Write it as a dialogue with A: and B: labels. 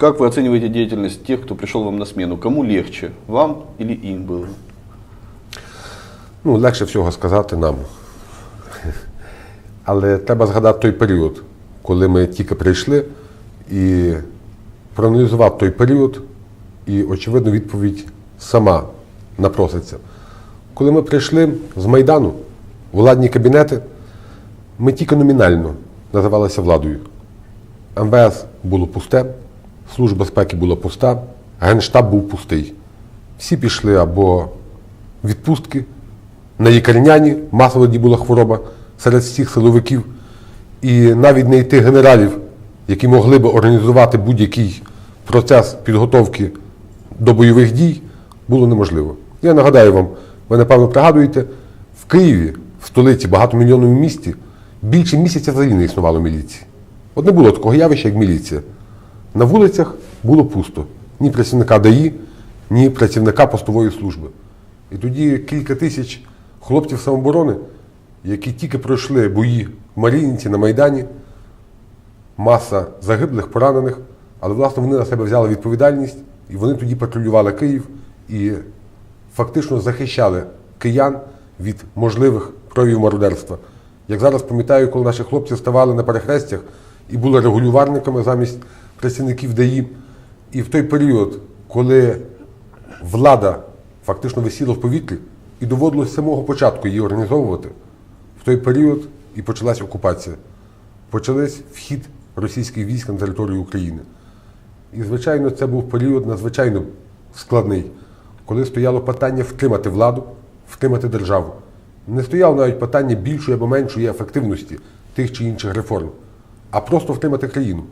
A: Как вы оцениваете деятельность тех, кто пришел вам на смену? Кому легче, вам или им было?
B: Ну, легше всього сказати нам. Але треба згадати той період, коли ми тільки прийшли, і проаналізувати той період, і, очевидно, відповідь сама напроситься. Коли ми прийшли з Майдану, владні кабінети, ми тільки номінально називалися владою. МВС було пусте, Служба безпеки була пуста, Генштаб був пустий. Всі пішли або відпустки, на лікарняні, масово була хвороба серед всіх силовиків. І навіть не йти генералів, які могли би організувати будь-який процес підготовки до бойових дій, було неможливо. Я нагадаю вам, ви напевно пригадуєте, в Києві, в столиці багатомільйонному місті, більше місяця взагалі не існувало міліції. От не було такого явища, як міліція. На вулицях було пусто. Ні працівника ДАІ, ні працівника постової служби. І тоді кілька тисяч хлопців самооборони, які тільки пройшли бої в Маріїнці на Майдані, маса загиблих, поранених, але власне вони на себе взяли відповідальність, і вони тоді патрулювали Київ і фактично захищали киян від можливих проявів мародерства. Як зараз пам'ятаю, коли наші хлопці ставали на перехрестях і були регулювальниками замість працівників ДАІ, і в той період, коли влада фактично висіла в повітрі, і доводилось з самого початку її організовувати, в той період і почалась окупація. Почались вхід російських військ на територію України. І, звичайно, це був період надзвичайно складний, коли стояло питання втримати владу, втримати державу. Не стояло навіть питання більшої або меншої ефективності тих чи інших реформ, а просто втримати країну.